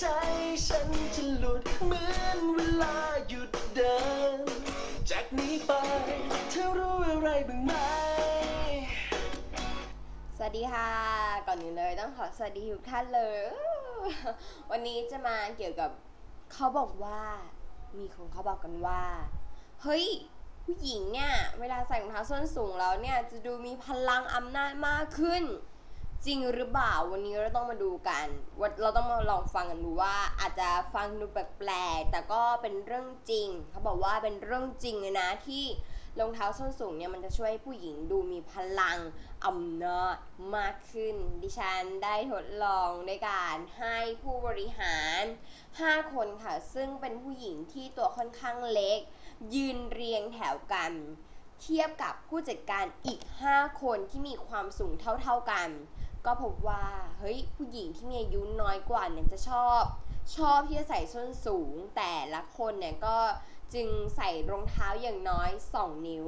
ใจฉันจะหลุดเหมือนเวลาหยุดเดิน จากนี้ไปเธอรู้อะไรบ้างไหม สวัสดีค่ะ ก่อนอื่นเลยต้องขอสวัสดีทุกท่านเลย วันนี้จะมาเกี่ยวกับเขาบอกว่า มีคนเขาบอกกันว่า เฮ้ยผู้หญิงเนี่ย เวลาใส่รองเท้าส้นสูงแล้วเนี่ย จะดูมีพลังอำนาจมากขึ้น จริงหรือเปล่าวันนี้เราต้องมาดูกันว่าเราต้องมาลองฟังกันดูว่า อาจจะฟังดูแปลกๆแต่ก็เป็นเรื่องจริง เขาบอกว่าเป็นเรื่องจริงเลยนะที่รองเท้าส้นสูงเนี่ยมันจะช่วยให้ผู้หญิงดูมีพลังอำนาจมากขึ้น ดิฉันได้ทดลองด้วยการให้ผู้บริหาร 5 คนค่ะ ซึ่งเป็นผู้หญิงที่ตัวค่อนข้างเล็ก ยืนเรียงแถวกัน เทียบกับผู้จัดการอีก 5 คนที่มีความสูงเท่าๆกัน ก็พบว่าเฮ้ยผู้หญิงที่มีอายุน้อยกว่าเนี่ยจะชอบ ชอบที่จะใส่ส้นสูง แต่ละคนเนี่ยก็จึงใส่รองเท้าอย่างน้อย 2 นิ้ว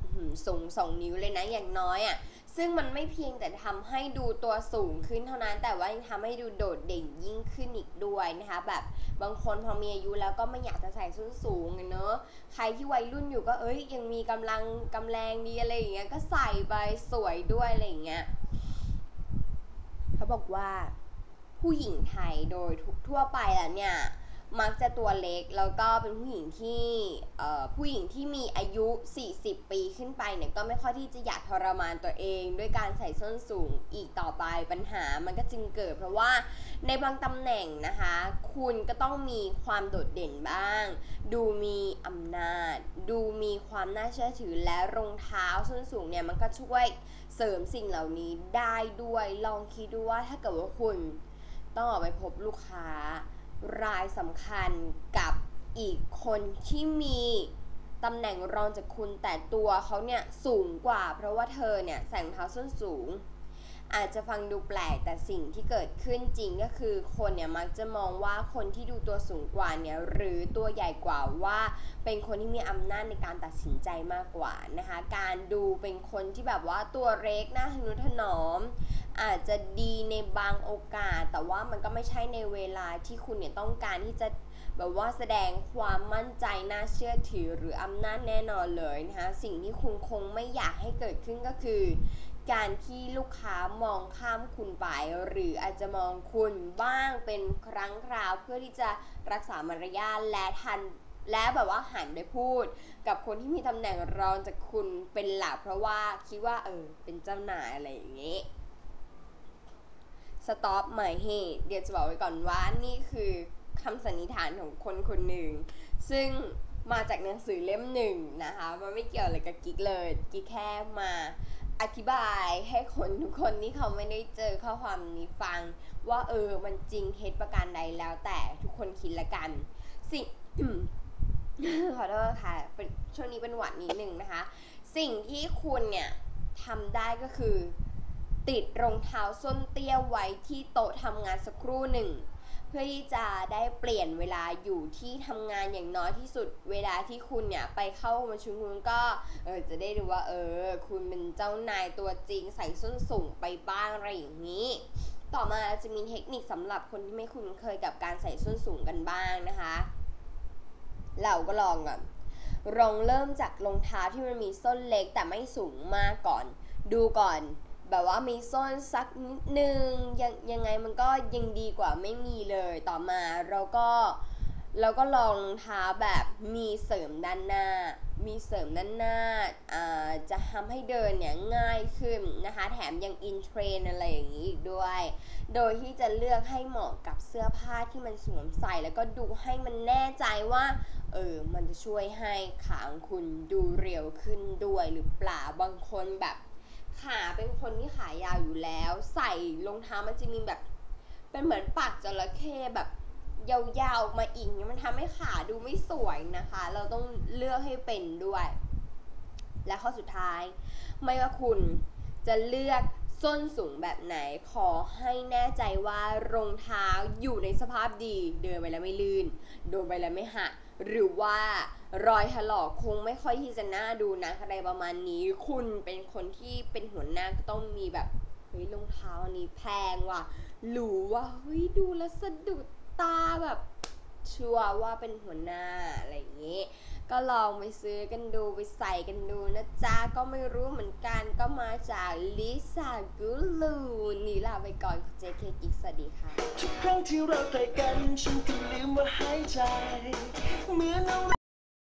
อื้อหือสูง 2 นิ้วเลยนะอย่างน้อยอะ่ะ ซึ่งมันไม่เพียงแต่ทำให้ดูตัวสูงขึ้นเท่านั้น แต่ว่ายังทำให้ดูโดดเด่นยิ่งขึ้นอีกด้วยนะคะ แบบบางคนพอมีอายุแล้วก็ไม่อยากจะใส่ส้นสูงเนอะใครที่วัยรุ่นอยู่ก็เอ้ยยังมีกำลังกำแรงดีอะไรอย่างเงี้ยก็ใส่ไปสวยด้วยอะไรอย่างเงี้ยเขาบอกว่าผู้หญิงไทยโดยทั่วไปแล้วเนี่ย มักจะตัวเล็กแล้วก็เป็นผู้หญิงที่ผู้หญิงที่มีอายุ 40 ปีขึ้นไปเนี่ยก็ไม่ค่อยที่จะอยากทรมานตัวเอง ด้วยการใส่ส้นสูงอีกต่อไปปัญหามันก็จึงเกิด เพราะว่าในบางตำแหน่งนะคะ คุณก็ต้องมีความโดดเด่นบ้าง ดูมีอำนาจ ดูมีความน่าเชื่อถือและรองเท้าส้นสูงเนี่ยมันก็ช่วยเสริมสิ่งเหล่านี้ได้ด้วยลองคิดดูว่าถ้าเกิดว่าคุณต้องออกไปพบลูกค้า รายสำคัญกับอีกคนที่มีตำแหน่งรองจากคุณแต่ตัวเขาเนี่ยสูงกว่า เพราะว่าเธอเนี่ยใส่รองเท้าส้นสูง อาจจะฟังดูแปลกแต่สิ่งที่เกิดขึ้นจริงก็คือคนเนี่ยมักจะมองว่าคนที่ดูตัวสูงกว่าเนี่ยหรือตัวใหญ่กว่าว่า เป็นคนที่มีอำนาจในการตัดสินใจมากกว่านะคะ การดูเป็นคนที่แบบว่าตัวเล็กหน้าทะนุถนอม อาจจะดีในบางโอกาส แต่ว่ามันก็ไม่ใช่ในเวลาที่คุณเนี่ยต้องการที่จะแบบว่าแสดงความมั่นใจน่าเชื่อถือหรืออำนาจแน่นอนเลยนะคะสิ่งที่คุณคงไม่อยากให้เกิดขึ้นก็คือ การที่ลูกค้ามองข้ามคุณไป หรืออาจจะมองคุณบ้างเป็นครั้งคราวเพื่อที่จะรักษามารยาทและทัน และแบบว่าหันไปพูด กับคนที่มีตำแหน่งรองจากคุณเป็นหลักเพราะว่าคิดว่าเออเป็นเจ้านายอะไรอย่างนี้สต็อปหมายเหตุเดี๋ยวจะบอกไว้ก่อนว่านี่คือคำสันนิษฐานของคนคนหนึ่ง ซึ่งมาจากหนังสือเล่มหนึ่งนะคะ มันไม่เกี่ยวอะไรกับกิ๊กเลย กิ๊กแค่มาอธิบายให้คนทุกคนที่เขาไม่ได้เจอข้อความนี้ฟัง ว่าเออมันจริงเท็จประการใดแล้วแต่ทุกคนคิดละกัน สิ่ง ขอโทษค่ะเป็นช่วงนี้เป็นหวัดนิดหนึ่งนะคะ สิ่งที่คุณเนี่ยทำได้ก็คือ ติดรองเท้าส้นเตี้ยไว้ที่โต๊ะทำงานสักครู่หนึ่ง เพื่อที่จะได้เปลี่ยนเวลาอยู่ที่ทำงานอย่างน้อยที่สุด เวลาที่คุณเนี่ยไปเข้าประชุมคุณก็เออจะได้รู้ว่า เออ คุณเป็นเจ้านายตัวจริงใส่ส้นสูงไปบ้างอะไรอย่างนี้ต่อมาจะมีเทคนิคสำหรับคนที่ไม่คุ้นเคยกับการใส่ส้นสูงกันบ้างนะคะ เราก็ลองก่อนลองเริ่มจากรองเท้าที่มันมีส้นเล็กแต่ไม่สูงมากก่อน ดูก่อน แบบว่ามีส้นสักนิดนึงยังยังไงมันก็ยังดีกว่าไม่มีเลยต่อมาเราก็ เราก็ลองรองเท้าแบบมีเสริมด้านหน้า มีเสริมด้านหน้าอ่าจะทำให้เดินเนี่ยง่ายขึ้นนะคะ แถมยังอินเทรนอะไรอย่างนี้อีกด้วย โดยที่จะเลือกให้เหมาะกับเสื้อผ้าที่มันสวมใส่แล้วก็ดูให้มันแน่ใจว่า เออ มันจะช่วยให้ขาของคุณดูเรียวขึ้นด้วยหรือเปล่า บางคนแบบขาเป็นคนที่ขายาวอยู่แล้ว ใส่รองเท้ามันจะมีแบบ เป็นเหมือนปากจระเข้แบบ ยาวๆออกมาอีกเนี่ยมันทำให้ขาดูไม่สวยนะคะ เราต้องเลือกให้เป็นด้วย และข้อสุดท้าย ไม่ว่าคุณจะเลือกส้นสูงแบบไหน ขอให้แน่ใจว่ารองเท้าอยู่ในสภาพดี เดินไปแล้วไม่ลื่น โดนไปแล้วไม่หัก หรือว่ารอยถลอกคงไม่ค่อยที่จะน่าดูนะอะไรประมาณนี้ คุณเป็นคนที่เป็นหัวหน้าก็ต้องมีแบบ เฮ้ยรองเท้าอันนี้แพงว่ะหรูว่าเฮ้ยดูแล้วสะดุด ตาแบบชัวร์ว่าเป็นหัวหน้าอะไรอย่างนี้ ก็ลองไปซื้อกันดูไปใส่กันดูนะจ๊ะ ก็ไม่รู้เหมือนกันก็มาจากลิซ่ากูลูนี่ลาไปก่อน JK กิกสวัสดีค่ะ ทุกครั้งที่เราใกล้กันฉันก็ลืมว่าหายใจเหมือนเรา